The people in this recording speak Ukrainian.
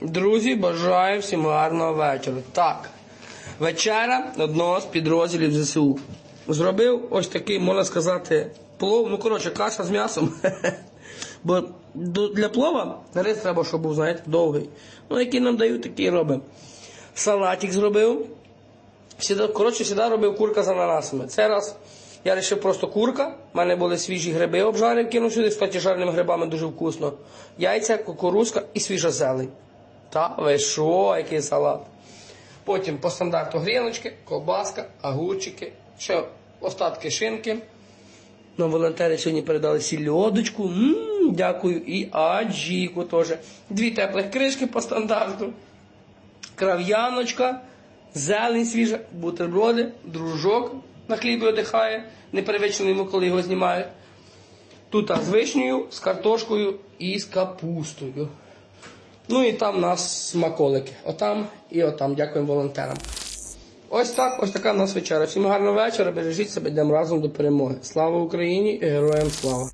Друзі, бажаю всім гарного вечора. Так, вечера одного з підрозділів ЗСУ. Зробив ось такий, можна сказати, плов. Ну, коротше, каша з м'ясом. Бо для плова рис треба, щоб був, знаєте, довгий. Ну, який нам дають, такий робимо. Салатик зробив. Коротше, завжди робив курка з ананасами. Цей раз я вирішив просто курка. У мене були свіжі гриби обжарив, кинув сюди, кстати, жареними грибами дуже вкусно. Яйця, кукурузка і свіжа зелень. Та ви що, який салат. Потім по стандарту гріночки, ковбаска, огурчики, ще остатки шинки. Нам волонтери сьогодні передали сільодочку. дякую. І аджіку теж. Дві теплих кришки по стандарту крав'яночка, зелень свіжа, бутерброди, дружок на хлібі одихає, непривично йому, коли його знімають. Тут а, з вишнею, з картошкою і з капустою. Ну і там нас смаколики. Отам і отам. Дякуємо волонтерам. Ось так, ось така в нас вечора. Всім гарного вечора, бережіть себе, йдемо разом до перемоги. Слава Україні і героям слава!